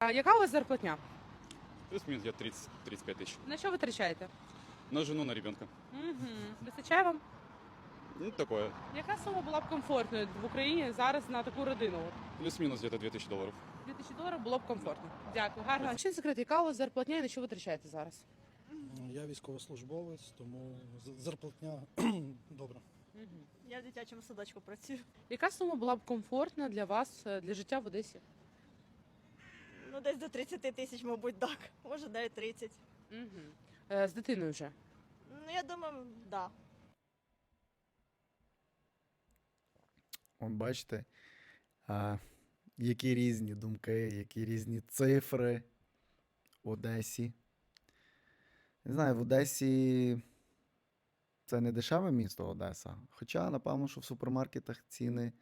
А яка у вас зарплатня? Плюс-минус где-то 30-35 тысяч. На що витрачаєте? На жену, на ребенка. Угу. Вистачає вам? Ну, такое. Яка сума була б комфортною в Україні зараз на таку родину? От Плюс-минус где-то 2000 долларов. 2000 доларів було б комфортно. Дякую, гарно. Чи секрет, яка у вас зарплатня і на що витрачаєте зараз? Я військовослужбовець, тому з- зарплатня добра. Угу. Я в дитячому садочку працюю. Яка сума була б комфортна для вас е, для життя в Одесі? Ну, десь до 30 тисяч, мабуть, так. Може, навіть 30. Угу. Е, з дитиною вже. Ну, я думаю, так. Да. От бачите, а, які різні думки, які різні цифри в Одесі. Не знаю, в Одесі це не дешеве місто Одеса. Хоча, напевно, що в супермаркетах ціни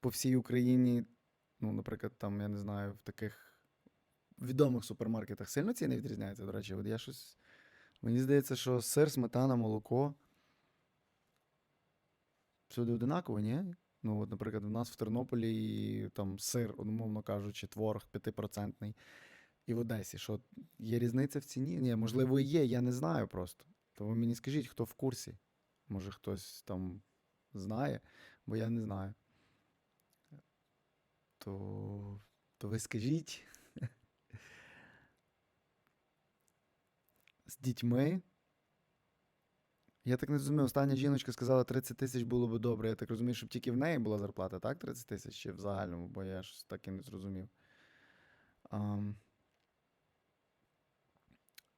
по всій Україні, ну, наприклад, там, я не знаю, в таких відомих супермаркетах сильно ціни відрізняються. До речі, от я щось. Мені здається, що сир, сметана, молоко. Всюди одинаково, ні? Ну, от, наприклад, у нас в Тернополі там сир, умовно кажучи, творог 5%. І в Одесі. Що є різниця в ціні? Ні, можливо, є, я не знаю просто. То ви мені скажіть, хто в курсі. Може, хтось там знає, бо я не знаю. То, то ви скажіть. Дітьми. Я так не розумію, остання жіночка сказала 30 тисяч було би добре. Я так розумію, щоб тільки в неї була зарплата, так? 30 тисяч чи в загальному, бо я ж так і не зрозумів.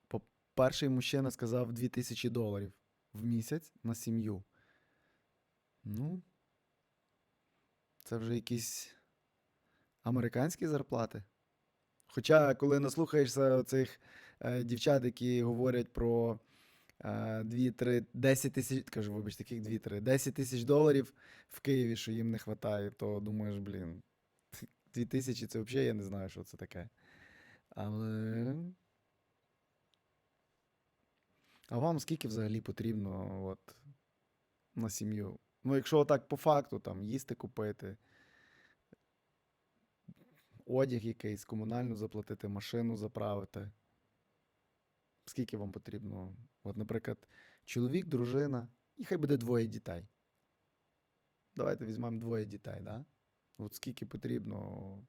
По- Перший мужчина сказав 2000 доларів в місяць на сім'ю. Ну, це вже якісь американські зарплати. Хоча, коли наслухаєшся цих дівчат, які говорять про е, 2, 3, 10 тисяч, кажу, вибачте, таких 2, 3, 10 тисяч доларів в Києві, що їм не вистачає, то думаєш, блін, 2 тисячі це взагалі я не знаю, що це таке. Але. А вам скільки взагалі потрібно от, на сім'ю? Ну, якщо так по факту, там, їсти купити, одяг якийсь, комунальну заплатити, машину заправити. Скільки вам потрібно? От, наприклад, чоловік, дружина, і хай буде двоє дітей. Давайте візьмемо двоє дітей, да? От скільки потрібно.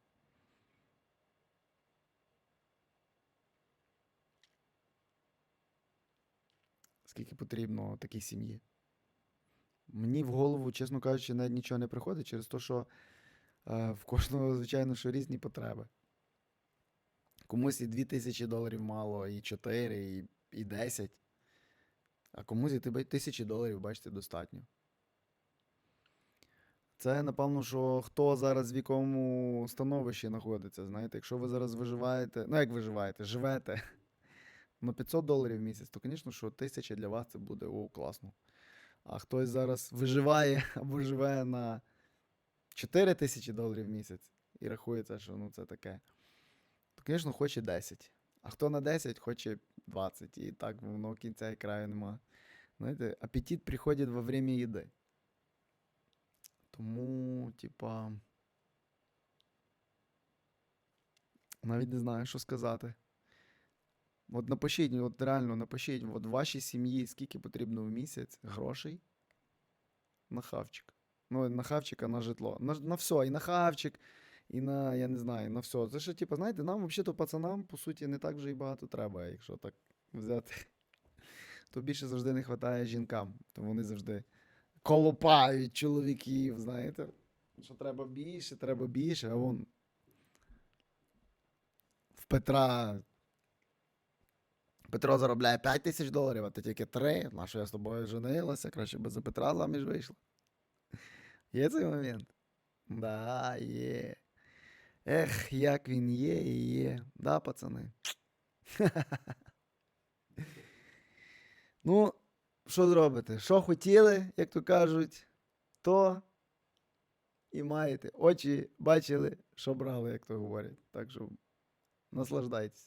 Скільки потрібно такій сім'ї? Мені в голову, чесно кажучи, навіть нічого не приходить через те, що е, в кожного, звичайно, що різні потреби. Комусь і 2 тисячі доларів мало, і 4, і, і 10. А комусь і тисячі доларів, бачите, достатньо. Це, напевно, що хто зараз в якому становищі знаходиться. Знаєте, якщо ви зараз виживаєте, ну як виживаєте, живете на 500 доларів в місяць, то, звісно, що тисяча для вас це буде о, класно. А хтось зараз виживає або живе на 4 тисячі доларів в місяць і рахується, що ну це таке. Звісно, хоче 10. А хто на 10, хоче 20. І так воно кінця і краю нема. Знаєте, апетит приходить во время їди. Тому, типа. Навіть не знаю, що сказати. От напишіть, от реально напишіть, от вашій сім'ї скільки потрібно в місяць грошей на хавчик. Ну, на хавчик, а на житло. На, на все, і на хавчик, і на, я не знаю, на все. Це що, типу, знаєте, нам взагалі-то пацанам, по суті, не так вже і багато треба, якщо так взяти. То більше завжди не вистачає жінкам, то вони завжди колопають чоловіків, знаєте. Що треба більше, треба більше, а вон. В Петра. Петро заробляє 5 тисяч доларів, а ти тільки 3. На що я з тобою женилася, краще би за Петра заміж вийшла. Є цей момент? Да, є. Ех, як він є і є. Да, пацани? ну, що зробите? Що хотіли, як то кажуть, то і маєте. Очі бачили, що брали, як то говорять. Так що наслаждайтесь.